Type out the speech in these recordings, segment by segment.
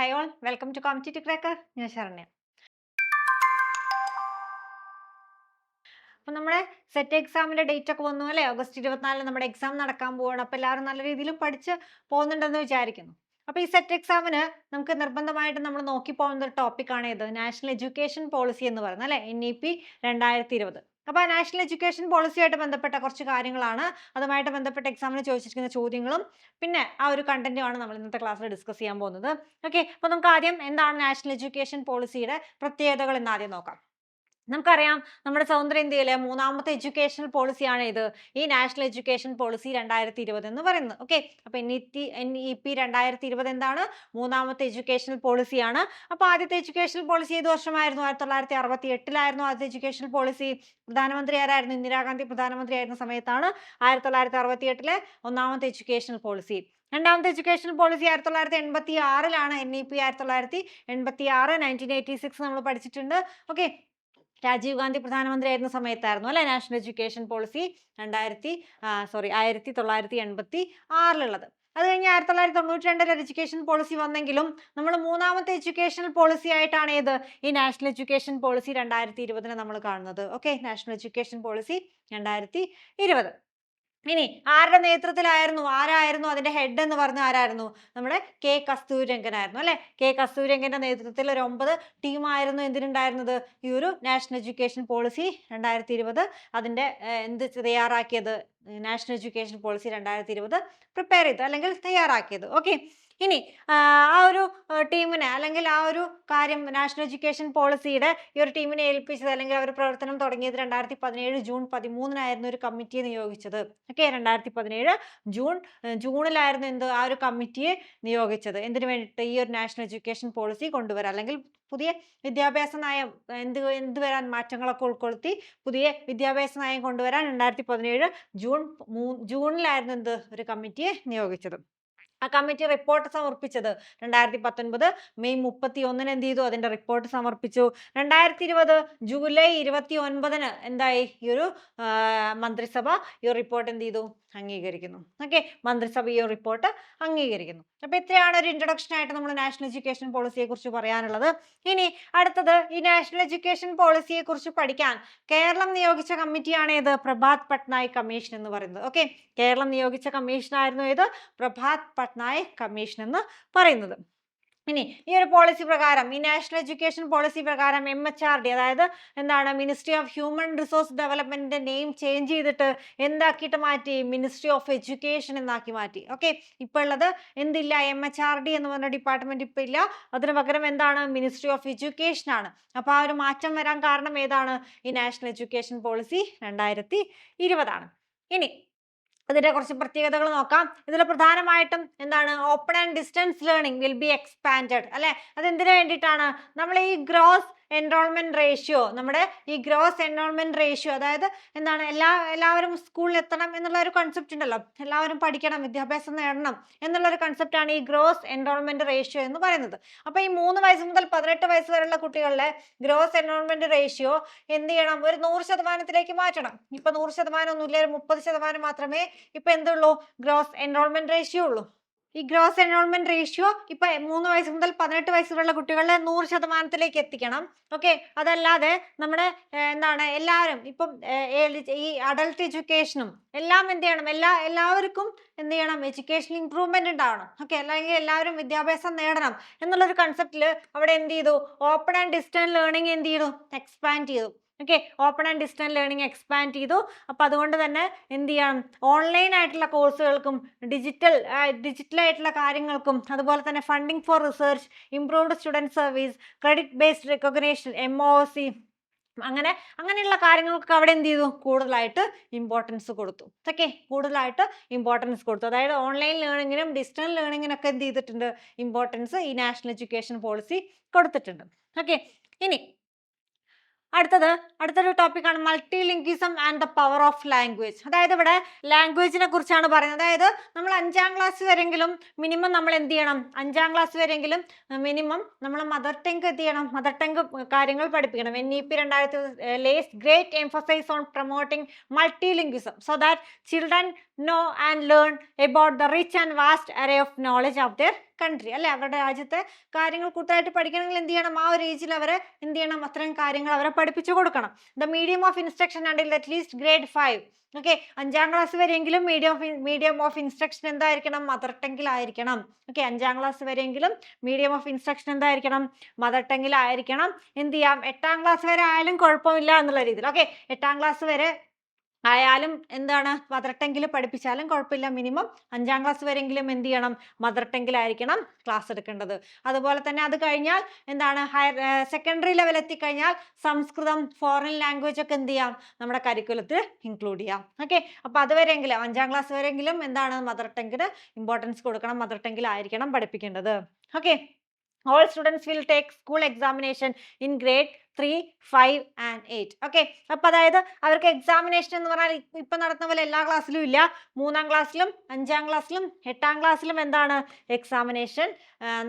Hi all welcome to competitive cracker ഞാൻ ശരണ്യ. അപ്പം നമ്മുടെ സെറ്റ് എക്സാമിന്റെ ഡേറ്റ് ഒക്കെ വന്നു അല്ലേ? ഓഗസ്റ്റ് ഇരുപത്തിനാലിന് നമ്മുടെ എക്സാം നടക്കാൻ പോവുകയാണ് അപ്പോൾ എല്ലാവരും നല്ല രീതിയിൽ പഠിച്ച് പോകുന്നുണ്ടെന്ന് വിചാരിക്കുന്നു. അപ്പോൾ ഈ സെറ്റ് എക്സാമിന് നമുക്ക് നിർബന്ധമായിട്ട് നമ്മൾ നോക്കി പോകുന്ന ഒരു ടോപ്പിക്കാണ് ഇത്. നാഷണൽ എഡ്യൂക്കേഷൻ പോളിസി എന്ന് പറയുന്നത് അല്ലേ? എൻ ഇ പി രണ്ടായിരത്തി ഇരുപത്. അപ്പോൾ നാഷണൽ എഡ്യൂക്കേഷൻ പോളിസിയായിട്ട് ബന്ധപ്പെട്ട കുറച്ച് കാര്യങ്ങളാണ്. അതുമായിട്ട് ബന്ധപ്പെട്ട എക്സാമിന് ചോദിച്ചിരിക്കുന്ന ചോദ്യങ്ങളും പിന്നെ ആ ഒരു കണ്ടന്റുമാണ് നമ്മൾ ഇന്നത്തെ ക്ലാസ്സിൽ ഡിസ്കസ് ചെയ്യാൻ പോകുന്നത്. ഓക്കെ അപ്പോൾ നമുക്ക് ആദ്യം എന്താണ് നാഷണൽ എഡ്യൂക്കേഷൻ പോളിസിയുടെ പ്രത്യേകതകൾ എന്ന് ആദ്യം നോക്കാം. നമുക്കറിയാം നമ്മുടെ സൗന്ദര്യ ഇന്ത്യയിലെ മൂന്നാമത്തെ എഡ്യൂക്കേഷണൽ പോളിസിയാണ് ഇത്. ഈ നാഷണൽ എഡ്യൂക്കേഷൻ പോളിസി രണ്ടായിരത്തി ഇരുപത് എന്ന് പറയുന്നത്. ഓക്കെ അപ്പൊ N E T N E P രണ്ടായിരത്തി ഇരുപത് എന്താണ്? മൂന്നാമത്തെ എഡ്യൂക്കേഷണൽ പോളിസിയാണ് അപ്പൊ ആദ്യത്തെ എഡ്യൂക്കേഷണൽ പോളിസി ഏത് വർഷമായിരുന്നു? ആയിരത്തി തൊള്ളായിരത്തി അറുപത്തി എട്ടിലായിരുന്നു ആദ്യത്തെ എഡ്യൂക്കേഷണൽ പോളിസി പ്രധാനമന്ത്രി ആരായിരുന്നു? ഇന്ദിരാഗാന്ധി പ്രധാനമന്ത്രി ആയിരുന്ന സമയത്താണ് ആയിരത്തി തൊള്ളായിരത്തി അറുപത്തി എട്ടിലെ ഒന്നാമത്തെ എഡ്യൂക്കേഷണൽ പോളിസി രണ്ടാമത്തെ എഡ്യൂക്കേഷൻ പോളിസി ആയിരത്തി തൊള്ളായിരത്തി എൺപത്തി ആറിലാണ് എൻ ഇ പി ആയിരത്തി തൊള്ളായിരത്തി എൺപത്തി ആറ് നയന്റീൻ എയ്റ്റി സിക്സ് നമ്മൾ പഠിച്ചിട്ടുണ്ട്. ഓക്കെ രാജീവ് ഗാന്ധി പ്രധാനമന്ത്രി ആയിരുന്ന സമയത്തായിരുന്നു അല്ലെ? നാഷണൽ എഡ്യൂക്കേഷൻ പോളിസി രണ്ടായിരത്തി സോറി ആയിരത്തി തൊള്ളായിരത്തി എൺപത്തി ആറിലുള്ളത് അത് കഴിഞ്ഞ് ആയിരത്തി തൊള്ളായിരത്തി തൊണ്ണൂറ്റി രണ്ടിൽ എഡ്യൂക്കേഷൻ പോളിസി വന്നെങ്കിലും നമ്മൾ മൂന്നാമത്തെ എഡ്യൂക്കേഷണൽ പോളിസി ആയിട്ടാണ് ഏത്? ഈ നാഷണൽ എഡ്യൂക്കേഷൻ പോളിസി രണ്ടായിരത്തി ഇരുപതിനെ നമ്മൾ കാണുന്നത്. ഓക്കെ നാഷണൽ എഡ്യൂക്കേഷൻ പോളിസി രണ്ടായിരത്തി ഇരുപത്. ഇനി ആരുടെ നേതൃത്വത്തിലായിരുന്നു? ആരായിരുന്നു? അതിന്റെ ഹെഡ് എന്ന് പറഞ്ഞ ആരായിരുന്നു? നമ്മുടെ കെ. കസ്തൂരംഗനായിരുന്നു അല്ലെ? കെ. കസ്തൂരംഗന്റെ നേതൃത്വത്തിൽ ഒരു ഒമ്പത് ടീമായിരുന്നു എന്തിനുണ്ടായിരുന്നത്? ഈ ഒരു നാഷണൽ എഡ്യൂക്കേഷൻ പോളിസി രണ്ടായിരത്തി ഇരുപത് അതിന്റെ എന്ത് തയ്യാറാക്കിയത്? നാഷണൽ എഡ്യൂക്കേഷൻ പോളിസി രണ്ടായിരത്തി ഇരുപത് പ്രിപ്പയർ ചെയ്തു അല്ലെങ്കിൽ തയ്യാറാക്കിയത്. ഓക്കെ ഇനി ആ ഒരു ടീമിനെ അല്ലെങ്കിൽ ആ ഒരു കാര്യം നാഷണൽ എഡ്യൂക്കേഷൻ പോളിസിയുടെ ഈ ഒരു ടീമിനെ ഏൽപ്പിച്ചത് അല്ലെങ്കിൽ അവർ പ്രവർത്തനം തുടങ്ങിയത് രണ്ടായിരത്തി പതിനേഴ് ജൂൺ പതിമൂന്നിനായിരുന്നു ഒരു കമ്മിറ്റിയെ നിയോഗിച്ചത്. ഓക്കെ രണ്ടായിരത്തി പതിനേഴ് ജൂൺ ജൂണിലായിരുന്നു എന്ത് ആ ഒരു കമ്മിറ്റിയെ നിയോഗിച്ചത്. എന്തിനു വേണ്ടിയിട്ട് ഈ ഒരു നാഷണൽ എഡ്യൂക്കേഷൻ പോളിസി കൊണ്ടുവരാൻ അല്ലെങ്കിൽ പുതിയ വിദ്യാഭ്യാസ നയം എന്ത് എന്ത് വരാൻ മാറ്റങ്ങളൊക്കെ ഉൾക്കൊളുത്തി പുതിയ വിദ്യാഭ്യാസ നയം കൊണ്ടുവരാൻ രണ്ടായിരത്തി പതിനേഴ് ജൂൺ ജൂണിലായിരുന്നു എന്ത് ഒരു കമ്മിറ്റിയെ നിയോഗിച്ചത്. ആ കമ്മിറ്റി റിപ്പോർട്ട് സമർപ്പിച്ചത്. രണ്ടായിരത്തി പത്തൊൻപത് മെയ് മുപ്പത്തി ഒന്നിന് എന്ത് ചെയ്തു? അതിന്റെ റിപ്പോർട്ട് സമർപ്പിച്ചു. രണ്ടായിരത്തി ഇരുപത് ജൂലൈ ഇരുപത്തി ഒൻപതിന് എന്തായി? ഈ ഒരു മന്ത്രിസഭ ഈ റിപ്പോർട്ട് എന്ത് ചെയ്തു? അംഗീകരിക്കുന്നു. ഓക്കെ? മന്ത്രിസഭ ഈ റിപ്പോർട്ട് അംഗീകരിക്കുന്നു. അപ്പൊ ഇത്രയാണ് ഒരു ഇൻട്രൊഡക്ഷൻ ആയിട്ട് നമ്മൾ നാഷണൽ എഡ്യൂക്കേഷൻ പോളിസിയെ കുറിച്ച് പറയാനുള്ളത്. ഇനി അടുത്തത് ഈ നാഷണൽ എഡ്യൂക്കേഷൻ പോളിസിയെ കുറിച്ച് പഠിക്കാൻ കേരളം നിയോഗിച്ച കമ്മിറ്റിയാണ് ഏത്? പ്രഭാത് പട്നായിക് കമ്മീഷൻ എന്ന് പറയുന്നത്. ഓക്കെ? കേരളം നിയോഗിച്ച കമ്മീഷൻ ആയിരുന്നു ഏത്? പ്രഭാത് പട്നായിക് കമ്മീഷൻ എന്ന് പറയുന്നത്. ഇനി ഈ ഒരു പോളിസി പ്രകാരം ഈ നാഷണൽ എഡ്യൂക്കേഷൻ പോളിസി പ്രകാരം എം എച്ച് ആർ ഡി അതായത് എന്താണ് മിനിസ്ട്രി ഓഫ് ഹ്യൂമൻ റിസോഴ്സ് ഡെവലപ്മെന്റിന്റെ നെയിം ചേഞ്ച് ചെയ്തിട്ട് എന്താക്കിയിട്ട് മാറ്റി? മിനിസ്ട്രി ഓഫ് എഡ്യൂക്കേഷൻ എന്നാക്കി മാറ്റി. ഓക്കെ ഇപ്പോൾ ഉള്ളത് എന്തില്ല? എം എച്ച് ആർ ഡി എന്ന് പറഞ്ഞ ഡിപ്പാർട്ട്മെന്റ് ഇപ്പം ഇല്ല. അതിന് പകരം എന്താണ്? മിനിസ്ട്രി ഓഫ് എഡ്യൂക്കേഷൻ ആണ്. അപ്പോൾ ആ ഒരു മാറ്റം വരാൻ കാരണം ഏതാണ്? ഈ നാഷണൽ എഡ്യൂക്കേഷൻ പോളിസി രണ്ടായിരത്തി ഇരുപതാണ്. ഇനി ഇതിന്റെ കുറച്ച് പ്രത്യേകതകൾ നോക്കാം. ഇതിൽ പ്രധാനമായിട്ടും എന്താണ്? Open and distance learning will be expand അല്ലെ? അതെന്തിനു വേണ്ടിയിട്ടാണ്? നമ്മൾ ഈ ഗ്രോസ് എൻറോൾമെന്റ് റേഷ്യോ നമ്മുടെ ഈ ഗ്രോസ് എൻറോൾമെന്റ് റേഷ്യോ അതായത് എന്താണ് എല്ലാ എല്ലാവരും സ്കൂളിൽ എത്തണം എന്നുള്ള ഒരു കൺസെപ്റ്റ് ഉണ്ടല്ലോ. എല്ലാവരും പഠിക്കണം വിദ്യാഭ്യാസം നേടണം എന്നുള്ള ഒരു കൺസെപ്റ്റാണ് ഈ ഗ്രോസ് എൻറോൾമെന്റ് റേഷ്യോ എന്ന് പറയുന്നത്. അപ്പോൾ ഈ മൂന്ന് വയസ്സ് മുതൽ പതിനെട്ട് വയസ്സ് വരെയുള്ള കുട്ടികളുടെ ഗ്രോസ് എൻറോൾമെന്റ് റേഷ്യോ എന്ത് ചെയ്യണം? ഒരു നൂറ് ശതമാനത്തിലേക്ക് മാറ്റണം. ഇപ്പോൾ നൂറ് ശതമാനം ഒന്നുമില്ല ഒരു മുപ്പത് ശതമാനം മാത്രമേ ഇപ്പം എന്തുള്ളൂ? ഗ്രോസ് എൻറോൾമെന്റ് റേഷ്യോ ഉള്ളൂ. ഈ ഗ്രോസ് എൻറോൾമെന്റ് റേഷ്യോ ഇപ്പൊ മൂന്ന് വയസ്സ് മുതൽ പതിനെട്ട് വയസ്സ് വരെയുള്ള കുട്ടികളെ നൂറ് ശതമാനത്തിലേക്ക് എത്തിക്കണം. ഓക്കെ അതല്ലാതെ നമ്മുടെ എന്താണ് എല്ലാവരും ഇപ്പം ഈ അഡൾട്ട് എഡ്യൂക്കേഷനും എല്ലാം എന്ത് ചെയ്യണം? എല്ലാ എല്ലാവർക്കും എന്ത് ചെയ്യണം? എഡ്യൂക്കേഷൻ ഇംപ്രൂവ്മെന്റ് ഉണ്ടാവണം. ഓക്കെ അല്ലെങ്കിൽ എല്ലാവരും വിദ്യാഭ്യാസം നേടണം എന്നുള്ളൊരു കൺസെപ്റ്റിൽ അവിടെ എന്ത് ചെയ്തു? ഓപ്പൺ ആൻഡ് ഡിസ്റ്റൻസ് ലേണിംഗ് എന്ത് ചെയ്തു? എക്സ്പാൻഡ് ചെയ്തു. Okay open and distance learning expand ചെയ്തു. അപ്പോൾ അതുകൊണ്ട് തന്നെ എന്ത് ചെയ്യണം ഓൺലൈൻ ആയിട്ടുള്ള കോഴ്സുകൾക്കും ഡിജിറ്റൽ ഡിജിറ്റൽ ആയിട്ടുള്ള കാര്യങ്ങൾക്കും അതുപോലെ തന്നെ funding for research improved student service credit based recognition M അങ്ങനെ അങ്ങനെയുള്ള കാര്യങ്ങൾക്ക് അവിടെ എന്ത് ചെയ്തു? കൂടുതലായിട്ട് ഇമ്പോർട്ടൻസ് കൊടുത്തു. ഓക്കെ കൂടുതലായിട്ട് ഇമ്പോർട്ടൻസ് കൊടുത്തു. അതായത് ഓൺലൈൻ ലേണിങ്ങിനും ഡിസ്റ്റൻസ് ലേണിങ്ങിനൊക്കെ എന്ത് ചെയ്തിട്ടുണ്ട്? ഇമ്പോർട്ടൻസ് ഈ നാഷണൽ എഡ്യൂക്കേഷൻ പോളിസി കൊടുത്തിട്ടുണ്ട്. ഓക്കെ ഇനി അടുത്തത് അടുത്തൊരു ടോപ്പിക്കാണ് multilingualism and the power of language അതായത് ഇവിടെ ലാംഗ്വേജിനെ കുറിച്ചാണ് പറയുന്നത്. അതായത് നമ്മൾ അഞ്ചാം ക്ലാസ് വരെങ്കിലും മിനിമം നമ്മൾ എന്ത് ചെയ്യണം? അഞ്ചാം ക്ലാസ് വരെങ്കിലും മിനിമം നമ്മൾ മദർ ടങ്ക് എന്ത് ചെയ്യണം? മദർ ടങ്ക് കാര്യങ്ങൾ പഠിപ്പിക്കണം. എൻ ഇ പി രണ്ടായിരത്തി lays great emphasize on promoting multilingualism so that children know and learn about the rich and vast array of knowledge of their country അല്ലെ? അവരുടെ രാജ്യത്തെ കാര്യങ്ങൾ കൂടുതലായിട്ട് പഠിക്കണമെങ്കിൽ എന്ത് ചെയ്യണം? ആ ഒരു ഏജിൽ അവരെ എന്ത് ചെയ്യണം? അത്രയും കാര്യങ്ങൾ അവരെ പഠിപ്പിച്ചു കൊടുക്കണം. The medium of instruction until at least grade five okay അഞ്ചാം class വരെയെങ്കിലും medium of medium of instruction എന്തായിരിക്കണം? മദർ ടങ്ങിലായിരിക്കണം ഓക്കെ അഞ്ചാം ക്ലാസ് വരെയെങ്കിലും മീഡിയം ഓഫ് ഇൻസ്ട്രക്ഷൻ എന്തായിരിക്കണം? മദർ ടങ്ങിലായിരിക്കണം എന്ത് ചെയ്യാം? എട്ടാം ക്ലാസ് വരെ ആയാലും കുഴപ്പമില്ല എന്നുള്ള രീതിയിൽ. ഓക്കെ എട്ടാം ക്ലാസ് വരെ ആയാലും എന്താണ് മദർ ടങ്കിൽ പഠിപ്പിച്ചാലും കുഴപ്പമില്ല. മിനിമം അഞ്ചാം ക്ലാസ് വരെങ്കിലും എന്ത് ചെയ്യണം? മദർ ടങ്കിലായിരിക്കണം ക്ലാസ് എടുക്കേണ്ടത്. അതുപോലെ തന്നെ അത് കഴിഞ്ഞാൽ എന്താണ്? ഹയർ സെക്കൻഡറി ലെവൽ എത്തിക്കഴിഞ്ഞാൽ സംസ്കൃതം ഫോറിൻ ലാംഗ്വേജ് ഒക്കെ എന്ത് ചെയ്യാം? നമ്മുടെ കരിക്കുലത്തിൽ ഇൻക്ലൂഡ് ചെയ്യാം. ഓക്കെ അപ്പോൾ അതുവരെയെങ്കിലും അഞ്ചാം ക്ലാസ് വരെയെങ്കിലും എന്താണ് മദർ ടങ്കിന് ഇമ്പോർട്ടൻസ് കൊടുക്കണം മദർ ടങ്കിലായിരിക്കണം പഠിപ്പിക്കേണ്ടത്. Okay all students will take school examination in grade three five and eight okay അപ്പം അതായത് അവർക്ക് എക്സാമിനേഷൻ എന്ന് പറഞ്ഞാൽ ഇപ്പൊ നടത്തുന്ന പോലെ എല്ലാ ക്ലാസ്സിലും ഇല്ല. മൂന്നാം ക്ലാസ്സിലും അഞ്ചാം ക്ലാസ്സിലും എട്ടാം ക്ലാസ്സിലും എന്താണ് എക്സാമിനേഷൻ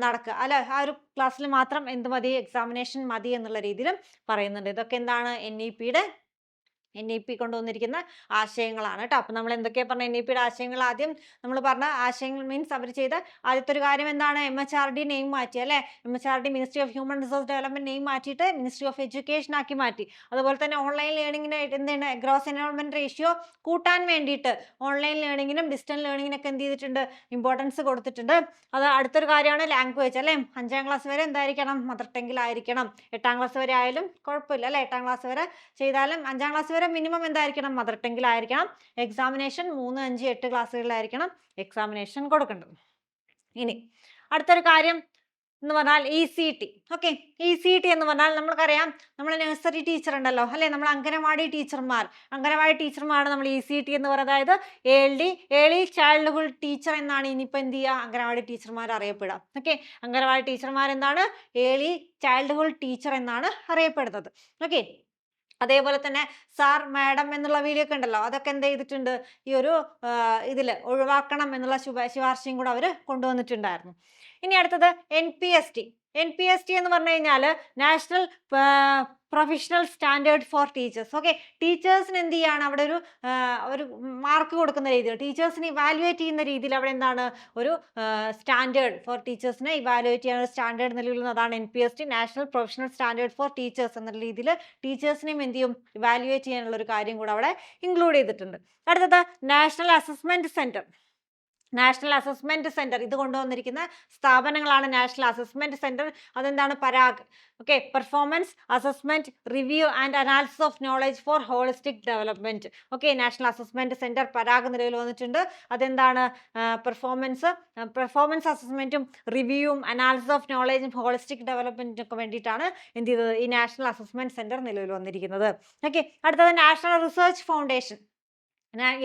നടക്കുക. അല്ല ആ ഒരു ക്ലാസ്സിൽ മാത്രം എന്ത് മതി? എക്സാമിനേഷൻ മതി എന്നുള്ള രീതിയിലും പറയുന്നുണ്ട്. ഇതൊക്കെ എന്താണ് എൻ ഇ പിയുടെ എൻ ഇ പി കൊണ്ടുവന്നിരിക്കുന്ന ആശയങ്ങളാണ് കേട്ടോ അപ്പം നമ്മൾ എന്തൊക്കെയാ പറഞ്ഞ എൻ ഇ പിയുടെ ആശയങ്ങൾ ആദ്യം നമ്മൾ പറഞ്ഞ ആശയങ്ങൾ മീൻസ് അവർ ചെയ്ത ആദ്യത്തെ ഒരു കാര്യം എന്താണ്? M H R D name മാറ്റി അല്ലേ? M H R D ministry of human resource development name മാറ്റിയിട്ട് മിനിസ്ട്രി ഓഫ് എഡ്യൂക്കേഷൻ ആക്കി മാറ്റി. അതുപോലെ തന്നെ ഓൺലൈൻ ലേണിങ്ങിന് എന്താണ്? ഗ്രോസ് എൻറോൾമെന്റ് റേഷ്യോ കൂട്ടാൻ വേണ്ടിയിട്ട് ഓൺലൈൻ ലേണിങ്ങിനും ഡിസ്റ്റൻസ് ലേണിങ്ങിനൊക്കെ എന്ത് ചെയ്തിട്ടുണ്ട്? ഇമ്പോർട്ടൻസ് കൊടുത്തിട്ടുണ്ട്. അത് അടുത്തൊരു കാര്യമാണ് ലാംഗ്വേജ് അല്ലേ? അഞ്ചാം ക്ലാസ് വരെ എന്തായിരിക്കണം? മദർ ടങ്ങിലായിരിക്കണം എട്ടാം ക്ലാസ് വരെ ആയാലും കുഴപ്പമില്ല അല്ലേ? എട്ടാം ക്ലാസ് വരെ ചെയ്താലും അഞ്ചാം ക്ലാസ് മിനിമം എന്തായിരിക്കണം? മദർ ടങ്ങിലായിരിക്കണം എക്സാമിനേഷൻ മൂന്ന് അഞ്ച് എട്ട് ക്ലാസ്സുകളിലായിരിക്കണം എക്സാമിനേഷൻ കൊടുക്കേണ്ടത്. ഇനി അടുത്തൊരു കാര്യം എന്ന് പറഞ്ഞാൽ E C T okay E C T എന്ന് പറഞ്ഞാൽ നമ്മൾക്കറിയാം നമ്മൾ നഴ്സറി ടീച്ചർ ഉണ്ടല്ലോ. അല്ലെ? നമ്മൾ അംഗനവാടി ടീച്ചർമാർ. അംഗനവാടി ടീച്ചർമാരാണ് നമ്മൾ ഇ സി ടി എന്ന് പറയുന്നത്. അതായത് ഏർലി ഏർലി ചൈൽഡ്ഹുഡ് ടീച്ചർ എന്നാണ് ഇനിയിപ്പോൾ എന്ത് ചെയ്യുക? അംഗനവാടി ടീച്ചർമാർ അറിയപ്പെടുക. ഓക്കെ അംഗനവാടി ടീച്ചർമാർ എന്താണ്? ചൈൽഡ്ഹുഡ് ടീച്ചർ എന്നാണ് അറിയപ്പെടുന്നത്. ഓക്കെ അതേപോലെ തന്നെ സാർ മാഡം എന്നുള്ള വീഡിയോ ഒക്കെ ഉണ്ടല്ലോ അതൊക്കെ എന്ത് ചെയ്തിട്ടുണ്ട്? ഈ ഒരു ഇതിൽ ഒഴിവാക്കണം എന്നുള്ള ശുഭ ശുപാർശയും കൂടെ അവർ കൊണ്ടുവന്നിട്ടുണ്ടായിരുന്നു. ഇനി അടുത്തത് N P S T N P S T എന്ന് പറഞ്ഞു കഴിഞ്ഞാൽ national professional standard for teachers okay ടീച്ചേഴ്സിന് എന്ത് ചെയ്യാണ്? അവിടെ ഒരു ഒരു മാർക്ക് കൊടുക്കുന്ന രീതിയിൽ ടീച്ചേഴ്സിനെ ഇവാലുവേറ്റ് ചെയ്യുന്ന രീതിയിൽ അവിടെ എന്താണ്? ഒരു സ്റ്റാൻഡേർഡ് ഫോർ ടീച്ചേഴ്സിനെ ഇവാലുവേറ്റ് ചെയ്യാൻ ഒരു standard നിലവിലുന്നതാണ് N P S T national professional standard for teachers എന്ന രീതിയിൽ ടീച്ചേഴ്സിനെയും എന്ത് ചെയ്യും? ഇവാലുവേറ്റ് ചെയ്യാനുള്ള ഒരു കാര്യം കൂടെ അവിടെ ഇൻക്ലൂഡ് ചെയ്തിട്ടുണ്ട്. അടുത്തത് national assessment centre national assessment centre. ഇത് കൊണ്ടുവന്നിരിക്കുന്ന സ്ഥാപനങ്ങളാണ് നാഷണൽ അസസ്മെന്റ് സെന്റർ. അതെന്താണ്? Parakh. Okay. Performance assessment review and analysis of knowledge for holistic development. Okay. National assessment centre Parakh നിലവിൽ വന്നിട്ടുണ്ട്. അതെന്താണ്? പെർഫോമൻസ്. പെർഫോമൻസ് അസസ്മെന്റും റിവ്യൂവും അനാലിസിസ് ഓഫ് നോളജും ഹോളിസ്റ്റിക് ഡെവലപ്മെന്റിനും ഒക്കെ വേണ്ടിയിട്ടാണ് എന്ത് ചെയ്തത്? ഈ നാഷണൽ അസസ്മെന്റ് സെന്റർ നിലവിൽ വന്നിരിക്കുന്നത്. ഓക്കെ. അടുത്തത് നാഷണൽ റിസർച്ച് ഫൗണ്ടേഷൻ.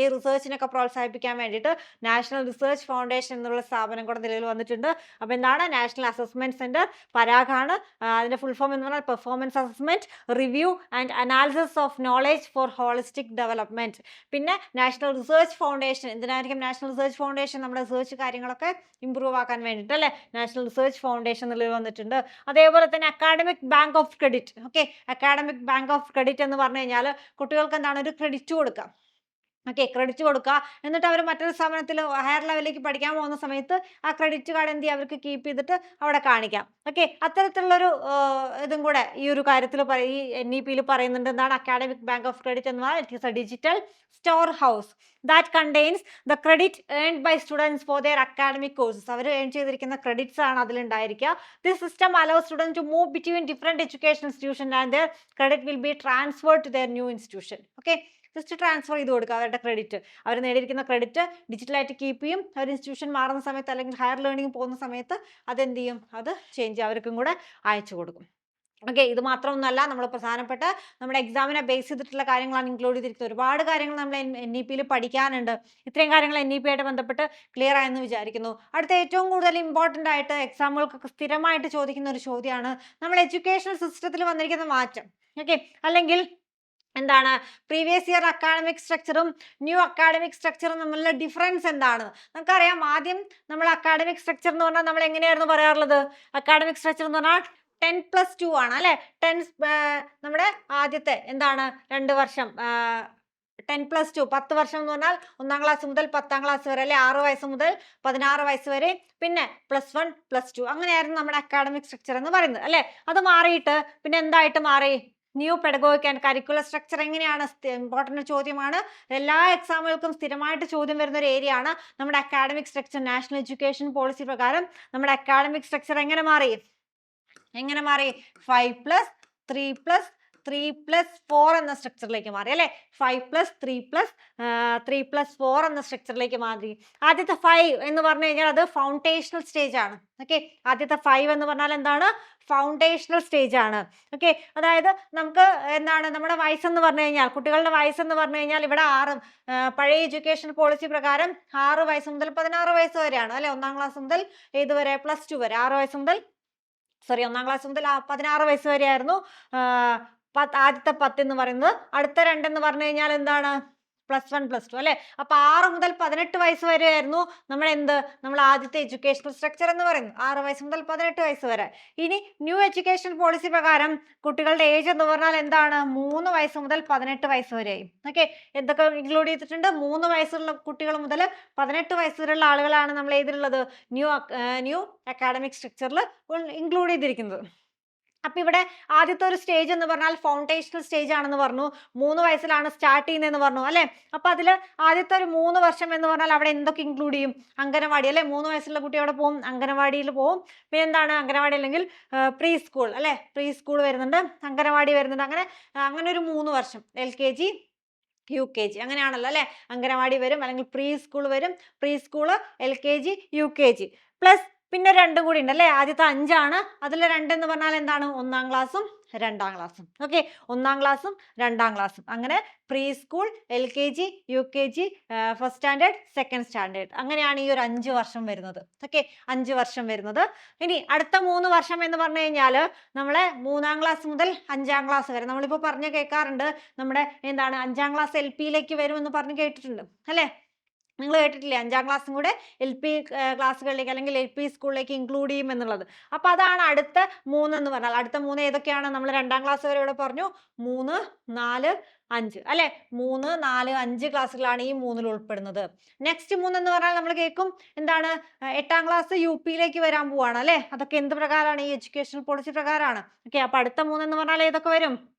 ഈ റിസർച്ചിനൊക്കെ പ്രോത്സാഹിപ്പിക്കാൻ വേണ്ടിയിട്ട് നാഷണൽ റിസർച്ച് ഫൗണ്ടേഷൻ എന്നുള്ള സ്ഥാപനം കൂടെ നിലവിൽ വന്നിട്ടുണ്ട്. അപ്പോൾ എന്താണ് നാഷണൽ അസസ്മെന്റ് സെന്റർ? പരാഗാണ്. അതിന്റെ ഫുൾ ഫോം എന്ന് പറഞ്ഞാൽ performance assessment review and analysis of knowledge for holistic development. പിന്നെ നാഷണൽ റിസർച്ച് ഫൗണ്ടേഷൻ എന്തിനായിരിക്കും നാഷണൽ റിസർച്ച് ഫൗണ്ടേഷൻ നമ്മുടെ റിസർച്ച് കാര്യങ്ങളൊക്കെ ഇമ്പ്രൂവ് ആക്കാൻ വേണ്ടിയിട്ട് അല്ലേ? നാഷണൽ റിസർച്ച് ഫൗണ്ടേഷൻ നിലവിൽ വന്നിട്ടുണ്ട്. അതേപോലെ തന്നെ academic bank of credit okay? Academic bank of credit എന്ന് പറഞ്ഞു കഴിഞ്ഞാൽ കുട്ടികൾക്ക് എന്താണ്? ഒരു ക്രെഡിറ്റ് കൊടുക്കുക ഓക്കെ ക്രെഡിറ്റ് കൊടുക്കുക എന്നിട്ട് അവർ മറ്റൊരു സ്ഥാപനത്തിൽ ഹയർ ലെവലിലേക്ക് പഠിക്കാൻ പോകുന്ന സമയത്ത് ആ ക്രെഡിറ്റ് കാർഡ് എന്ത് ചെയ്യുക അവർക്ക് കീപ്പ് ചെയ്തിട്ട് അവിടെ കാണിക്കാം. ഓക്കെ അത്തരത്തിലുള്ളൊരു ഇതും കൂടെ ഈ ഒരു കാര്യത്തിൽ ഈ എൻ ഇ പിയിൽ പറയുന്നുണ്ട്. എന്താണ്? അക്കാഡമിക് ബാങ്ക് ഓഫ് ക്രെഡിറ്റ് എന്ന് പറഞ്ഞാൽ it is a digital storehouse that contains the credit earned by students for their academic courses our earn ചെയ്തിരിക്കുന്ന ക്രെഡിറ്റ്സ് ആണ് അതിലുണ്ടായിരിക്കുക. This system allow students to move between different education institution and their credit will be transferred to their new institution okay just transfer ചെയ്ത് കൊടുക്കുക അവരുടെ credit അവർ നേടിയിരിക്കുന്ന credit ഡിജിറ്റലായിട്ട് keep ചെയ്യും. അവർ ഇൻസ്റ്റിറ്റ്യൂഷൻ മാറുന്ന സമയത്ത് അല്ലെങ്കിൽ ഹയർ ലേണിംഗ് പോകുന്ന സമയത്ത് അതെന്ത് ചെയ്യും? അത് ചേഞ്ച് അവർക്കും കൂടെ അയച്ചു കൊടുക്കും. ഓക്കെ ഇത് മാത്രമൊന്നുമല്ല നമ്മൾ പ്രധാനപ്പെട്ട നമ്മുടെ എക്സാമിനെ ബേസ് ചെയ്തിട്ടുള്ള കാര്യങ്ങളാണ് ഇൻക്ലൂഡ് ചെയ്തിരിക്കുന്നത്. ഒരുപാട് കാര്യങ്ങൾ നമ്മൾ എൻ ഇ പിയിൽ പഠിക്കാനുണ്ട്. ഇത്രയും കാര്യങ്ങൾ എൻ ഇ പി ആയിട്ട് ബന്ധപ്പെട്ട് ക്ലിയർ ആയെന്ന് വിചാരിക്കുന്നു. അടുത്ത ഏറ്റവും കൂടുതൽ ഇമ്പോർട്ടന്റ് ആയിട്ട് എക്സാമുകൾക്കൊക്കെ സ്ഥിരമായിട്ട് ചോദിക്കുന്ന ഒരു ചോദ്യമാണ് നമ്മൾ എഡ്യൂക്കേഷണൽ സിസ്റ്റത്തിൽ വന്നിരിക്കുന്ന മാറ്റം. ഓക്കെ അല്ലെങ്കിൽ എന്താണ്? പ്രീവിയസ് ഇയർ അക്കാഡമിക് സ്ട്രക്ചറും ന്യൂ അക്കാഡമിക് സ്ട്രക്ചറും തമ്മിലുള്ള ഡിഫറൻസ് എന്താണ്? നമുക്കറിയാം ആദ്യം നമ്മൾ അക്കാഡമിക് സ്ട്രക്ചർ എന്ന് പറഞ്ഞാൽ നമ്മൾ എങ്ങനെയായിരുന്നു പറയാറുള്ളത്? അക്കാഡമിക് സ്ട്രക്ചർ എന്ന് പറഞ്ഞാൽ ടെൻ പ്ലസ് ടു ആണ് അല്ലെ? ടെൻ നമ്മുടെ ആദ്യത്തെ എന്താണ്? രണ്ട് വർഷം ടെൻ പ്ലസ് ടു പത്ത് വർഷം എന്ന് പറഞ്ഞാൽ ഒന്നാം ക്ലാസ് മുതൽ പത്താം ക്ലാസ് വരെ അല്ലെ? ആറ് വയസ്സ് മുതൽ പതിനാറ് വയസ്സ് വരെ പിന്നെ പ്ലസ് വൺ പ്ലസ് ടു അങ്ങനെയായിരുന്നു നമ്മുടെ അക്കാഡമിക് സ്ട്രക്ചർ എന്ന് പറയുന്നത് അല്ലെ? അത് മാറിയിട്ട് പിന്നെ എന്തായിട്ട് മാറി? New pedagogic and curricular structure എങ്ങനെയാണ് ഇമ്പോർട്ടന്റ് ചോദ്യമാണ്. എല്ലാ എക്സാമുകൾക്കും സ്ഥിരമായിട്ട് ചോദ്യം വരുന്ന ഒരു ഏരിയ ആണ് നമ്മുടെ academic structure national education policy പ്രകാരം. നമ്മുടെ അക്കാഡമിക് സ്ട്രക്ചർ എങ്ങനെ മാറി? എങ്ങനെ മാറി? Five plus three plus three plus four എന്ന സ്ട്രക്ചറിലേക്ക് മാറി അല്ലേ? Five plus three plus three plus four എന്ന സ്ട്രക്ചറിലേക്ക് മാറി. ആദ്യത്തെ ഫൈവ് എന്ന് പറഞ്ഞു കഴിഞ്ഞാൽ അത് ഫൗണ്ടേഷണൽ സ്റ്റേജ് ആണ്. ഓക്കെ ആദ്യത്തെ ഫൈവ് എന്ന് പറഞ്ഞാൽ എന്താണ്? ഫൗണ്ടേഷണൽ സ്റ്റേജ് ആണ്. ഓക്കെ അതായത് നമുക്ക് എന്താണ്? നമ്മുടെ വയസ്സെന്ന് പറഞ്ഞു കഴിഞ്ഞാൽ കുട്ടികളുടെ വയസ്സെന്ന് പറഞ്ഞു കഴിഞ്ഞാൽ ഇവിടെ ആറ് പഴയ എഡ്യൂക്കേഷൻ പോളിസി പ്രകാരം ആറ് വയസ്സ് മുതൽ പതിനാറ് വയസ്സ് വരെയാണ് അല്ലെ? ഒന്നാം ക്ലാസ് മുതൽ ഏത് വരെ? പ്ലസ് ടു വരെ. ആറ് വയസ്സ് മുതൽ സോറി ഒന്നാം ക്ലാസ് മുതൽ പതിനാറ് വയസ്സ് വരെയായിരുന്നു പത്ത് ആദ്യത്തെ പത്ത് എന്ന് പറയുന്നത് അടുത്ത രണ്ടെന്ന് പറഞ്ഞു കഴിഞ്ഞാൽ എന്താണ്? പ്ലസ് വൺ പ്ലസ് ടു അല്ലെ? അപ്പൊ ആറ് മുതൽ പതിനെട്ട് വയസ്സ് വരെ ആയിരുന്നു നമ്മൾ എന്ത് നമ്മൾ ആദ്യത്തെ എഡ്യൂക്കേഷണൽ സ്ട്രക്ചർ എന്ന് പറയുന്നത്. ആറ് വയസ്സ് മുതൽ പതിനെട്ട് വയസ്സ് വരെ. ഇനി ന്യൂ എഡ്യൂക്കേഷൻ പോളിസി പ്രകാരം കുട്ടികളുടെ ഏജ് എന്ന് പറഞ്ഞാൽ എന്താണ്? മൂന്ന് വയസ്സ് മുതൽ പതിനെട്ട് വയസ്സ് വരെയായി. ഓക്കെ എന്തൊക്കെ ഇൻക്ലൂഡ് ചെയ്തിട്ടുണ്ട്? മൂന്ന് വയസ്സുള്ള കുട്ടികൾ മുതൽ പതിനെട്ട് വയസ്സ് വരെയുള്ള ആളുകളാണ് നമ്മൾ ഏതിലുള്ളത്? ന്യൂ ന്യൂ അക്കാഡമിക് സ്ട്രക്ചറിൽ ഇൻക്ലൂഡ് ചെയ്തിരിക്കുന്നത്. അപ്പൊ ഇവിടെ ആദ്യത്തെ ഒരു സ്റ്റേജ് എന്ന് പറഞ്ഞാൽ ഫൗണ്ടേഷണൽ സ്റ്റേജ് ആണെന്ന് പറഞ്ഞു. മൂന്ന് വയസ്സിലാണ് സ്റ്റാർട്ട് ചെയ്യുന്നതെന്ന് പറഞ്ഞു അല്ലെ? അപ്പൊ അതിൽ ആദ്യത്തെ ഒരു മൂന്ന് വർഷം എന്ന് പറഞ്ഞാൽ അവിടെ എന്തൊക്കെ ഇൻക്ലൂഡ് ചെയ്യും? അംഗനവാടി അല്ലെ? മൂന്ന് വയസ്സുള്ള കുട്ടി അവിടെ പോകും അംഗനവാടിയിൽ പോകും. പിന്നെ എന്താണ്? അംഗനവാടി അല്ലെങ്കിൽ പ്രീ സ്കൂൾ അല്ലെ? പ്രീ സ്കൂൾ വരുന്നുണ്ട് അംഗനവാടി വരുന്നുണ്ട്. അങ്ങനെ അങ്ങനെ ഒരു മൂന്ന് വർഷം. L K G U K G അങ്ങനെയാണല്ലോ അല്ലെ? അംഗനവാടി വരും അല്ലെങ്കിൽ പ്രീ സ്കൂൾ വരും preschool L K G U K G. Plus പിന്നെ രണ്ടും കൂടി ഉണ്ട് അല്ലേ? ആദ്യത്തെ അഞ്ചാണ്. അതിൽ രണ്ടെന്ന് പറഞ്ഞാൽ എന്താണ്? ഒന്നാം ക്ലാസ്സും രണ്ടാം ക്ലാസ്സും. ഓക്കെ? ഒന്നാം ക്ലാസ്സും രണ്ടാം ക്ലാസ്സും. അങ്ങനെ preschool L K G U K G first standard second standard. അങ്ങനെയാണ് ഈ ഒരു അഞ്ച് വർഷം വരുന്നത്. ഓക്കെ? അഞ്ച് വർഷം വരുന്നത്. ഇനി അടുത്ത മൂന്ന് വർഷം എന്ന് പറഞ്ഞു കഴിഞ്ഞാൽ നമ്മളെ മൂന്നാം ക്ലാസ് മുതൽ അഞ്ചാം ക്ലാസ് വരെ. നമ്മളിപ്പോൾ പറഞ്ഞു കേൾക്കാറുണ്ട് നമ്മുടെ എന്താണ് അഞ്ചാം ക്ലാസ് എൽ പിയിലേക്ക് വരുമെന്ന് പറഞ്ഞ് കേട്ടിട്ടുണ്ട്. അല്ലേ? നിങ്ങൾ കേട്ടിട്ടില്ലേ? അഞ്ചാം ക്ലാസ്സും കൂടെ എൽ പി ക്ലാസ്സുകളിലേക്ക് അല്ലെങ്കിൽ എൽ പി സ്കൂളിലേക്ക് ഇൻക്ലൂഡ് ചെയ്യും എന്നുള്ളത്. അപ്പോൾ അതാണ് അടുത്ത മൂന്ന് എന്ന് പറഞ്ഞാൽ അടുത്ത മൂന്ന് ഏതൊക്കെയാണ്? നമ്മൾ രണ്ടാം ക്ലാസ് വരെ ഇവിടെ പറഞ്ഞു. മൂന്ന് നാല് അഞ്ച്. അല്ലെ? മൂന്ന് നാല് അഞ്ച് ക്ലാസ്സുകളാണ് ഈ മൂന്നിൽ ഉൾപ്പെടുന്നത്. നെക്സ്റ്റ് മൂന്ന് എന്ന് പറഞ്ഞാൽ നമ്മൾ കേൾക്കും എന്താണ്? എട്ടാം ക്ലാസ് യു പിയിലേക്ക് വരാൻ പോവാണ്. അല്ലെ? അതൊക്കെ എന്ത് പ്രകാരമാണ്? ഈ എഡ്യൂക്കേഷൻ പോളിസി പ്രകാരമാണ്. ഓക്കെ അപ്പൊ അടുത്ത മൂന്ന് എന്ന് പറഞ്ഞാൽ ഏതൊക്കെ വരും?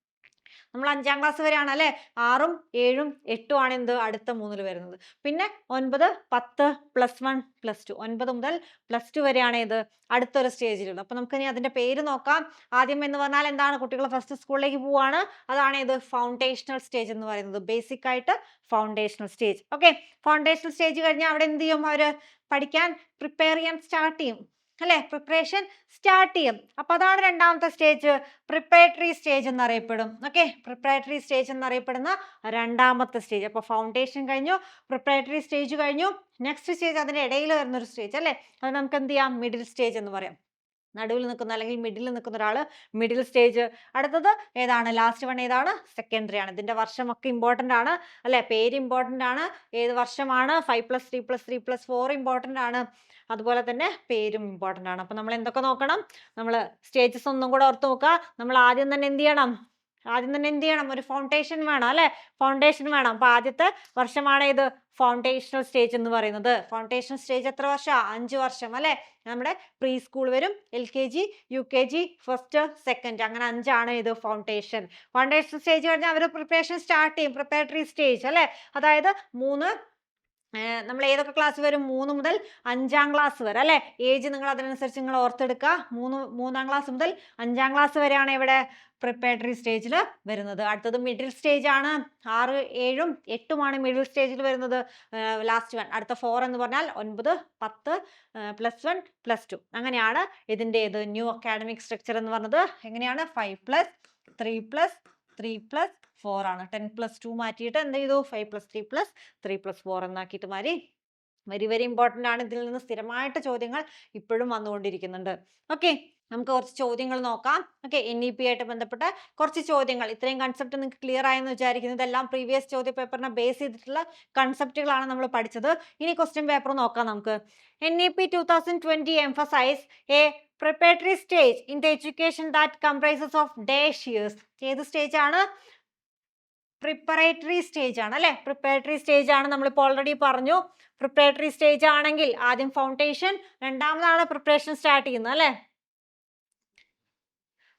നമ്മൾ അഞ്ചാം ക്ലാസ് വരെയാണ് അല്ലേ? ആറും ഏഴും എട്ടും ആണ് എന്ത്? അടുത്ത മൂന്നിൽ വരുന്നത്. പിന്നെ ഒൻപത് പത്ത് പ്ലസ് വൺ പ്ലസ് ടു ഒൻപത് മുതൽ പ്ലസ് ടു വരെയാണ് ഇത് അടുത്തൊരു സ്റ്റേജിലുള്ളത് അപ്പൊ നമുക്ക് ഇനി അതിന്റെ പേര് നോക്കാം. ആദ്യം എന്ന് പറഞ്ഞാൽ എന്താണ്? കുട്ടികൾ ഫസ്റ്റ് സ്കൂളിലേക്ക് പോവാണ്. അതാണ് ഇത് ഫൗണ്ടേഷണൽ സ്റ്റേജ് എന്ന് പറയുന്നത്. ബേസിക് ആയിട്ട് foundational stage okay foundational stage കഴിഞ്ഞാൽ അവിടെ എന്ത് ചെയ്യും അവർ? പഠിക്കാൻ പ്രിപ്പയർ ചെയ്യാൻ സ്റ്റാർട്ട് ചെയ്യും. അല്ലെ? പ്രിപ്പറേഷൻ സ്റ്റാർട്ട് ചെയ്യും. അപ്പൊ അതാണ് രണ്ടാമത്തെ സ്റ്റേജ് പ്രിപ്പറേറ്ററി സ്റ്റേജ് എന്നറിയപ്പെടും. ഓക്കെ പ്രിപ്പറേറ്ററി സ്റ്റേജ് എന്നറിയപ്പെടുന്ന രണ്ടാമത്തെ സ്റ്റേജ് അപ്പോൾ ഫൗണ്ടേഷൻ കഴിഞ്ഞു പ്രിപ്പറേറ്ററി സ്റ്റേജ് കഴിഞ്ഞു. നെക്സ്റ്റ് സ്റ്റേജ് അതിന്റെ ഇടയിൽ വരുന്ന ഒരു സ്റ്റേജ് അല്ലേ? അത് നമുക്ക് എന്ത് ചെയ്യാം? മിഡിൽ സ്റ്റേജ് എന്ന് പറയാം. നടുവിൽ നിൽക്കുന്ന അല്ലെങ്കിൽ മിഡിൽ നിൽക്കുന്ന ഒരാൾ മിഡിൽ സ്റ്റേജ് അടുത്തത് ഏതാണ്? ലാസ്റ്റ് വൺ ഏതാണ്? സെക്കൻഡറി ആണ്. ഇതിന്റെ വർഷമൊക്കെ ഇമ്പോർട്ടന്റ് ആണ്. അല്ലെ? പേര് ഇമ്പോർട്ടന്റ് ആണ്. ഏത് വർഷമാണ്? Five plus three plus three plus four important ആണ്. അതുപോലെ തന്നെ പേരും ഇമ്പോർട്ടന്റ് ആണ്. അപ്പം നമ്മൾ എന്തൊക്കെ നോക്കണം? നമ്മൾ സ്റ്റേജസ് ഒന്നും കൂടെ ഓർത്ത് നോക്കുക. നമ്മൾ ആദ്യം തന്നെ എന്ത് ചെയ്യണം? ആദ്യം തന്നെ എന്ത് ചെയ്യണം? ഒരു ഫൗണ്ടേഷൻ വേണം അല്ലെ? ഫൗണ്ടേഷൻ വേണം. അപ്പൊ ആദ്യത്തെ വർഷമാണ് ഇത് ഫൗണ്ടേഷണൽ സ്റ്റേജ് എന്ന് പറയുന്നത്. ഫൗണ്ടേഷൻ സ്റ്റേജ് എത്ര വർഷം? അഞ്ച് വർഷം അല്ലെ? നമ്മുടെ പ്രീ സ്കൂൾ വരും. L K G U K G first second അങ്ങനെ അഞ്ചാണ് ഇത് ഫൗണ്ടേഷൻ ഫൗണ്ടേഷൻ സ്റ്റേജ് പറഞ്ഞാൽ അവർ പ്രിപ്പറേഷൻ സ്റ്റാർട്ട് ചെയ്യും. പ്രിപ്പറേറ്ററി സ്റ്റേജ് അല്ലെ? അതായത് മൂന്ന് നമ്മൾ ഏതൊക്കെ ക്ലാസ് വരും? മൂന്ന് മുതൽ അഞ്ചാം ക്ലാസ് വരെ അല്ലെ? ഏജ് നിങ്ങൾ അതിനനുസരിച്ച് നിങ്ങൾ ഓർത്തെടുക്കുക. മൂന്ന് മൂന്നാം ക്ലാസ് മുതൽ അഞ്ചാം ക്ലാസ് വരെയാണ് ഇവിടെ പ്രിപ്പറേറ്ററി സ്റ്റേജിൽ വരുന്നത്. അടുത്തത് മിഡിൽ സ്റ്റേജ് ആണ്. ആറ് ഏഴും എട്ടുമാണ് മിഡിൽ സ്റ്റേജിൽ വരുന്നത്. ലാസ്റ്റ് വൺ അടുത്ത ഫോർ എന്ന് പറഞ്ഞാൽ ഒൻപത് പത്ത് പ്ലസ് വൺ പ്ലസ് ടു അങ്ങനെയാണ് ഇതിന്റെ ഇത് ന്യൂ അക്കാഡമിക് സ്ട്രക്ചർ എന്ന് പറഞ്ഞത്. എങ്ങനെയാണ്? Five plus three plus three plus four ആണ്. ടെൻ പ്ലസ് ടു മാറ്റിയിട്ട് എന്ത് ചെയ്തു? Five plus three plus three plus four എന്നാക്കിയിട്ട് മാറി. വെരി വെരി ഇമ്പോർട്ടന്റ് ആണ്. ഇതിൽ നിന്ന് സ്ഥിരമായിട്ട് ചോദ്യങ്ങൾ ഇപ്പോഴും വന്നുകൊണ്ടിരിക്കുന്നുണ്ട്. ഓക്കെ നമുക്ക് കുറച്ച് ചോദ്യങ്ങൾ നോക്കാം. ഓക്കെ എൻ ഇ പി ആയിട്ട് ബന്ധപ്പെട്ട കുറച്ച് ചോദ്യങ്ങൾ. ഇത്രയും കൺസെപ്റ്റ് നിങ്ങൾക്ക് ക്ലിയർ ആയെന്ന് വിചാരിക്കുന്നു. ഇതെല്ലാം പ്രീവിയസ് ചോദ്യ പേപ്പറിനെ ബേസ് ചെയ്തിട്ടുള്ള കൺസെപ്റ്റുകളാണ് നമ്മൾ പഠിച്ചത്. ഇനി ക്വസ്റ്റ്യൻ പേപ്പർ നോക്കാം നമുക്ക്. N E P two thousand twenty emphasise a preparatory stage in the education that comprises of dash years. ഏത് സ്റ്റേജ് ആണ്? പ്രിപ്പറേറ്ററി സ്റ്റേജ് ആണ് അല്ലെ? പ്രിപ്പറേറ്ററി സ്റ്റേജ് ആണ് നമ്മളിപ്പോൾ ഓൾറെഡി പറഞ്ഞു. പ്രിപ്പറേറ്ററി സ്റ്റേജ് ആണെങ്കിൽ ആദ്യം ഫൗണ്ടേഷൻ രണ്ടാമതാണ് പ്രിപ്പറേഷൻ സ്റ്റാർട്ട് ചെയ്യുന്നത് അല്ലെ?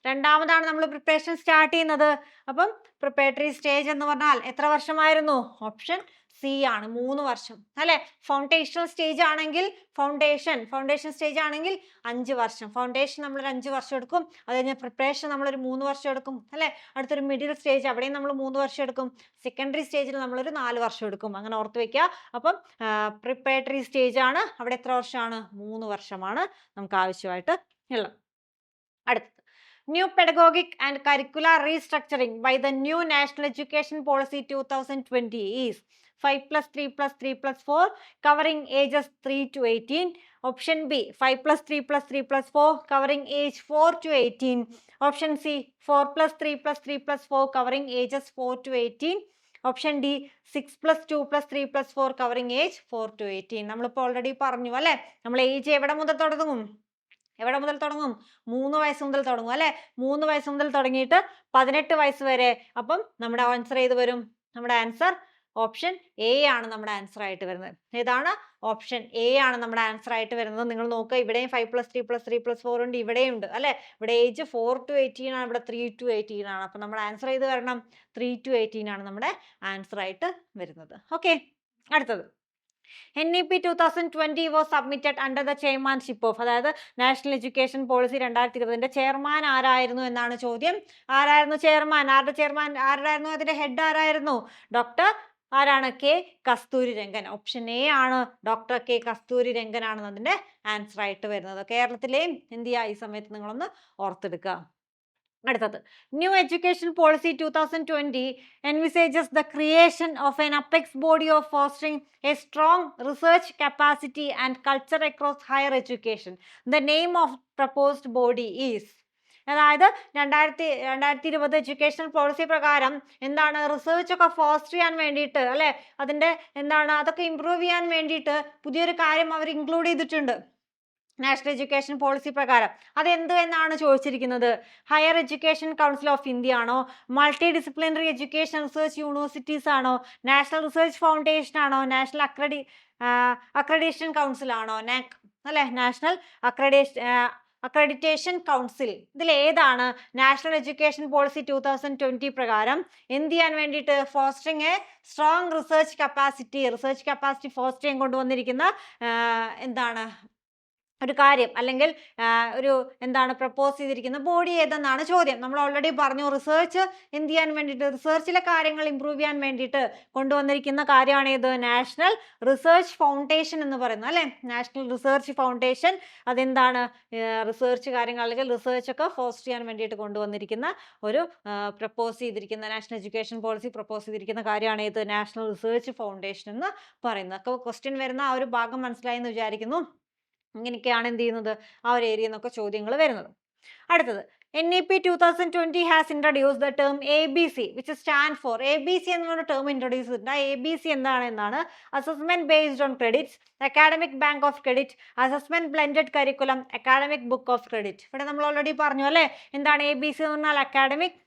രണ്ടാമതാണ് നമ്മൾ പ്രിപ്പറേഷൻ സ്റ്റാർട്ട് ചെയ്യുന്നത്. അപ്പം പ്രിപ്പറേറ്ററി സ്റ്റേജ് എന്ന് പറഞ്ഞാൽ എത്ര വർഷമായിരുന്നു? ഓപ്ഷൻ സി ആണ് മൂന്ന് വർഷം. അല്ലെ? ഫൗണ്ടേഷണൽ സ്റ്റേജ് ആണെങ്കിൽ ഫൗണ്ടേഷൻ ഫൗണ്ടേഷൻ സ്റ്റേജ് ആണെങ്കിൽ അഞ്ച് വർഷം. ഫൗണ്ടേഷൻ നമ്മൾ ഒരു അഞ്ച് വർഷം എടുക്കും അത് കഴിഞ്ഞ് പ്രിപ്പറേഷൻ നമ്മളൊരു മൂന്ന് വർഷം എടുക്കും അല്ലെ? അടുത്തൊരു മിഡിൽ സ്റ്റേജ് അവിടെയും നമ്മൾ മൂന്ന് വർഷം എടുക്കും. സെക്കൻഡറി സ്റ്റേജിൽ നമ്മളൊരു നാല് വർഷം എടുക്കും. അങ്ങനെ ഓർത്ത് വെക്കുക അപ്പം പ്രിപ്പറേറ്ററി സ്റ്റേജ് ആണ്. അവിടെ എത്ര വർഷമാണ്? മൂന്ന് വർഷമാണ് നമുക്ക് ആവശ്യമായിട്ട് ഉള്ളത്. Pedagogic and curricular restructuring by the new national education policy two thousand twenty is five plus three plus three plus four covering ages three to eighteen option B five plus three plus three plus four covering age four to eighteen option C four plus three plus three plus four covering ages four to eighteen option D six plus two plus three plus four covering age four to eighteen നമ്മളിപ്പോൾ already പറഞ്ഞു അല്ലേ? നമ്മൾ age എവിടെ മുതൽ തുടങ്ങും? എവിടെ മുതൽ തുടങ്ങും? മൂന്ന് വയസ്സ് മുതൽ തുടങ്ങും അല്ലെ? മൂന്ന് വയസ്സ് മുതൽ തുടങ്ങിയിട്ട് പതിനെട്ട് വയസ്സ് വരെ. അപ്പം നമ്മുടെ ആൻസർ ഏത് വരും? നമ്മുടെ ആൻസർ ഓപ്ഷൻ എ ആണ് നമ്മുടെ ആൻസർ ആയിട്ട് വരുന്നത്. ഏതാണ് ഓപ്ഷൻ എ ആണ് നമ്മുടെ ആൻസർ ആയിട്ട് വരുന്നത്. നിങ്ങൾ നോക്കുക ഇവിടെയും five plus three plus three plus four ഉണ്ട് ഇവിടെയും ഉണ്ട് അല്ലെ? ഇവിടെ ഏജ് ഫോർ ടു എയ്റ്റീൻ ആണ് ഇവിടെ ത്രീ ടു എയ്റ്റീൻ ആണ്. അപ്പം നമ്മുടെ ആൻസർ ചെയ്ത് വരണം. ത്രീ ടു എയ്റ്റീൻ ആണ് നമ്മുടെ ആൻസർ ആയിട്ട് വരുന്നത്. ഓക്കെ അടുത്തത്. N E P two thousand twenty was submitted under the chairmanship of അതായത് നാഷണൽ എഡ്യൂക്കേഷൻ പോളിസി രണ്ടായിരത്തി ഇരുപതിന്റെ ചെയർമാൻ ആരായിരുന്നു എന്നാണ് ചോദ്യം. ആരായിരുന്നു ചെയർമാൻ? ആരുടെ ചെയർമാൻ? ആരായിരുന്നു അതിന്റെ ഹെഡ് ആരായിരുന്നു? ഡോക്ടർ ആരാണ് K Kasturirangan option A ആണ് ഡോക്ടർ കെ കസ്തൂരി രംഗൻ ആണ് അതിന്റെ ആൻസർ ആയിട്ട് വരുന്നത് കേരളത്തിലെയും ചെയ്യുക ഈ സമയത്ത് നിങ്ങളൊന്ന് ഓർത്തെടുക്കുക അടുത്തത് new education policy two thousand twenty envisages the creation of an apex body of fostering a strong research capacity and culture across higher education. The name of proposed body is അതായത് രണ്ടായിരത്തി രണ്ടായിരത്തി ഇരുപത് എഡ്യൂക്കേഷണൽ പോളിസി പ്രകാരം എന്താണ് research ഒക്കെ foster ചെയ്യാൻ വേണ്ടിയിട്ട് അല്ലേ? അതിന്റെ എന്താണ് അതൊക്കെ ഇമ്പ്രൂവ് ചെയ്യാൻ വേണ്ടിയിട്ട് പുതിയൊരു കാര്യം അവർ ഇൻക്ലൂഡ് ചെയ്തിട്ടുണ്ട്. നാഷണൽ എഡ്യൂക്കേഷൻ പോളിസി പ്രകാരം. അതെന്ത് എന്നാണ് ചോദിച്ചിരിക്കുന്നത്? Higher education council of India ആണോ? Multidisciplinary education research universities ആണോ? നാഷണൽ റിസർച്ച് ഫൗണ്ടേഷൻ ആണോ? നാഷണൽ അക്രഡി അക്രഡേഷൻ കൗൺസിൽ ആണോ? നാക് അല്ലെ? നാഷണൽ അക്രഡേഷൻ അക്രഡിറ്റേഷൻ കൗൺസിൽ ഇതിൽ ഏതാണ്? National education policy two thousand twenty പ്രകാരം എന്ത് ചെയ്യാൻ വേണ്ടിയിട്ട്? Fostering a strong research capacity research capacity fostering കൊണ്ടുവന്നിരിക്കുന്ന എന്താണ്? ഒരു കാര്യം അല്ലെങ്കിൽ ഒരു എന്താണ് പ്രപ്പോസ് ചെയ്തിരിക്കുന്ന ബോഡി ഏതെന്നാണ് ചോദ്യം. നമ്മൾ ഓൾറെഡി പറഞ്ഞു റിസർച്ച് എന്ത് ചെയ്യാൻ വേണ്ടിയിട്ട് റിസർച്ചിലെ കാര്യങ്ങൾ ഇമ്പ്രൂവ് ചെയ്യാൻ വേണ്ടിയിട്ട് കൊണ്ടുവന്നിരിക്കുന്ന കാര്യമാണ് ഇത് നാഷണൽ റിസർച്ച് ഫൗണ്ടേഷൻ എന്ന് പറയുന്നത് അല്ലേ? നാഷണൽ റിസർച്ച് ഫൗണ്ടേഷൻ അതെന്താണ്? റിസർച്ച് കാര്യങ്ങൾ അല്ലെങ്കിൽ റിസർച്ച് ഒക്കെ ഫോസ്റ്റ് ചെയ്യാൻ വേണ്ടിയിട്ട് കൊണ്ടുവന്നിരിക്കുന്ന ഒരു പ്രപ്പോസ് ചെയ്തിരിക്കുന്ന നാഷണൽ എഡ്യൂക്കേഷൻ പോളിസി പ്രപ്പോസ് ചെയ്തിരിക്കുന്ന കാര്യമാണ് ഇത് നാഷണൽ റിസർച്ച് ഫൗണ്ടേഷൻ എന്ന് പറയുന്നത്. അപ്പോൾ ക്വസ്റ്റ്യൻ വരുന്ന ആ ഒരു ഭാഗം മനസ്സിലായി എന്ന് വിചാരിക്കുന്നു. ഇങ്ങനെയൊക്കെയാണ് എന്ത് ചെയ്യുന്നത്? ആ ഒരു ഏരിയ നിന്നൊക്കെ ചോദ്യങ്ങൾ വരുന്നത്. അടുത്തത് N E P two thousand twenty has introduce the term A B C which stand for A B C എന്നൊരു ടേം ഇൻട്രൊഡ്യൂസ് ചെയ്തിട്ടുണ്ട് ആ എ ബി സി എന്താണ് എന്നാണ്? Assessment based on credits academic bank of credit assessment blended curriculum academic book of credit ഇവിടെ നമ്മൾ already പറഞ്ഞു അല്ലേ? എന്താണ് എ ബി സി എന്ന് പറഞ്ഞാൽ അക്കാഡമിക്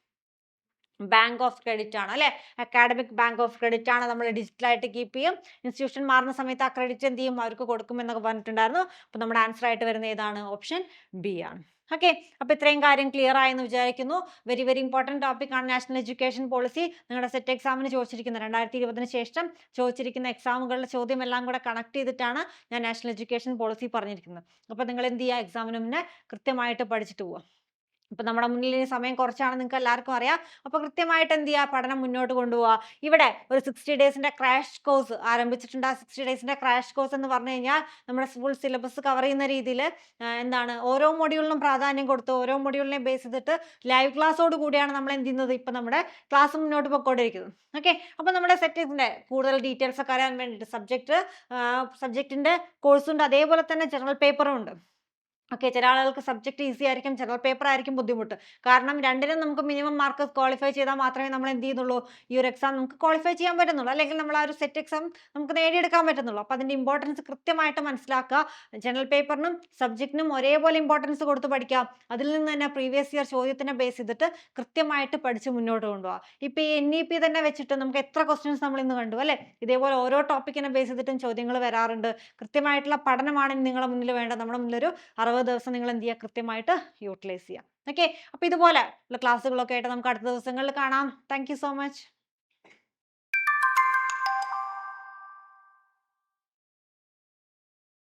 ബാങ്ക് ഓഫ് ക്രെഡിറ്റ് ആണ് അല്ലെ? അക്കാഡമിക് ബാങ്ക് ഓഫ് ക്രെഡിറ്റ് ആണ് നമ്മൾ ഡിജിറ്റൽ ആയിട്ട് കീപ്പ് ചെയ്യും. ഇൻസ്റ്റിറ്റ്യൂഷൻ മാറുന്ന സമയത്ത് ആ ക്രെഡിറ്റ് എന്ത് ചെയ്യും? അവർക്ക് കൊടുക്കും എന്നൊക്കെ പറഞ്ഞിട്ടുണ്ടായിരുന്നു. അപ്പോൾ നമ്മുടെ ആൻസർ ആയിട്ട് വരുന്ന ഏതാണ്? ഓപ്ഷൻ ബി ആണ്. ഓക്കെ അപ്പോൾ ഇത്രയും കാര്യം ക്ലിയർ ആയെന്ന് വിചാരിക്കുന്നു. വെരി വെരി ഇമ്പോർട്ടന്റ് ടോപ്പിക് ആണ് നാഷണൽ എഡ്യൂക്കേഷൻ പോളിസി നിങ്ങളുടെ സെറ്റ് എക്സാമിന് ചോദിച്ചിരിക്കുന്ന രണ്ടായിരത്തി ഇരുപതിന് ശേഷം ചോദിച്ചിരിക്കുന്ന എക്സാമുകളുടെ ചോദ്യം എല്ലാം കൂടെ കണക്ട് ചെയ്തിട്ടാണ് ഞാൻ നാഷണൽ എഡ്യൂക്കേഷൻ പോളിസി പറഞ്ഞിരിക്കുന്നത്. അപ്പോൾ നിങ്ങൾ എന്ത് ചെയ്യുക? എക്സാമിന് മുന്നേ കൃത്യമായിട്ട് പഠിച്ചിട്ട് പോവുക. ഇപ്പം നമ്മുടെ മുന്നിൽ സമയം കുറച്ചാണ് നിങ്ങൾക്ക് എല്ലാവർക്കും അറിയാം. അപ്പോൾ കൃത്യമായിട്ട് എന്ത് ചെയ്യുക? പഠനം മുന്നോട്ട് കൊണ്ടുപോവുക. ഇവിടെ ഒരു സിക്സ്റ്റി ഡേയ്സിന്റെ ക്രാഷ് കോഴ്സ് ആരംഭിച്ചിട്ടുണ്ട്. ആ സിക്സ്റ്റി ഡേയ്സിന്റെ ക്രാഷ് കോഴ്സ് എന്ന് പറഞ്ഞു കഴിഞ്ഞാൽ നമ്മുടെ ഫുൾ സിലബസ് കവർ ചെയ്യുന്ന രീതിയിൽ എന്താണ് ഓരോ മൊഡ്യൂളിനും പ്രാധാന്യം കൊടുത്ത് ഓരോ മൊഡ്യൂളിനെയും ബേസ് ചെയ്തിട്ട് ലൈവ് ക്ലാസ്സോട് കൂടിയാണ് നമ്മൾ എന്ത് ചെയ്യുന്നത്? ഇപ്പം നമ്മുടെ ക്ലാസ് മുന്നോട്ട് പോയിക്കൊണ്ടിരിക്കുന്നത് ഓക്കെ അപ്പോൾ നമ്മുടെ സെറ്റിന്റെ കൂടുതൽ ഡീറ്റെയിൽസ് ഒക്കെ അറിയാൻ വേണ്ടിയിട്ട് സബ്ജക്റ്റ് സബ്ജക്റ്റിന്റെ കോഴ്സുണ്ട് അതേപോലെ തന്നെ ജനറൽ പേപ്പറും ഉണ്ട്. ഓക്കെ ചില ആളുകൾക്ക് സബ്ജക്റ്റ് ഈസി ആയിരിക്കും ജനറൽ പേപ്പർ ആയിരിക്കും ബുദ്ധിമുട്ട്. കാരണം രണ്ടിനും നമുക്ക് മിനിമം മാർക്ക് ക്വാളിഫൈ ചെയ്താൽ മാത്രമേ നമ്മൾ എന്ത് ചെയ്യുന്നുള്ളൂ? ഈ ഒരു എക്സാം നമുക്ക് ക്വാളിഫൈ ചെയ്യാൻ പറ്റുന്നുള്ളൂ. അല്ലെങ്കിൽ നമ്മൾ ആ ഒരു സെറ്റ് എക്സാം നമുക്ക് നേടിയെടുക്കാൻ പറ്റുന്നുള്ളൂ. അപ്പോൾ അതിന്റെ ഇമ്പോർട്ടൻസ് കൃത്യമായിട്ട് മനസ്സിലാക്കുക. ജനറൽ പേപ്പറിനും സബ്ജക്റ്റിനും ഒരേപോലെ ഇമ്പോർട്ടൻസ് കൊടുത്ത് പഠിക്കാം അതിൽ നിന്ന് തന്നെ പ്രീവിയസ് ഇയർ ചോദ്യത്തിനെ ബേസ് ചെയ്തിട്ട് കൃത്യമായിട്ട് പഠിച്ച് മുന്നോട്ട് കൊണ്ടുപോകാം ഇപ്പോൾ ഈ എൻ ഇ പി തന്നെ വെച്ചിട്ട് നമുക്ക് എത്ര ക്വസ്റ്റ്യൻസ് നമ്മൾ ഇന്ന് കണ്ടു അല്ലേ? ഇതേപോലെ ഓരോ ടോപ്പിക്കിനെ ബേസ് ചെയ്തിട്ടും ചോദ്യങ്ങൾ വരാറുണ്ട്. കൃത്യമായിട്ടുള്ള പഠനമാണ് നിങ്ങളുടെ മുന്നിൽ വേണ്ടത്. നമ്മുടെ മുന്നിലൊരു അറുപത് ദിവസം നിങ്ങൾ എന്ത് ചെയ്യുക കൃത്യമായിട്ട് യൂട്ടിലൈസ് ചെയ്യുക ഓക്കെ അപ്പോൾ ഇതുപോലെ ഉള്ള ക്ലാസ്സുകളൊക്കെ ആയിട്ട് നമുക്ക് അടുത്ത ദിവസങ്ങളിൽ കാണാം. Thank so much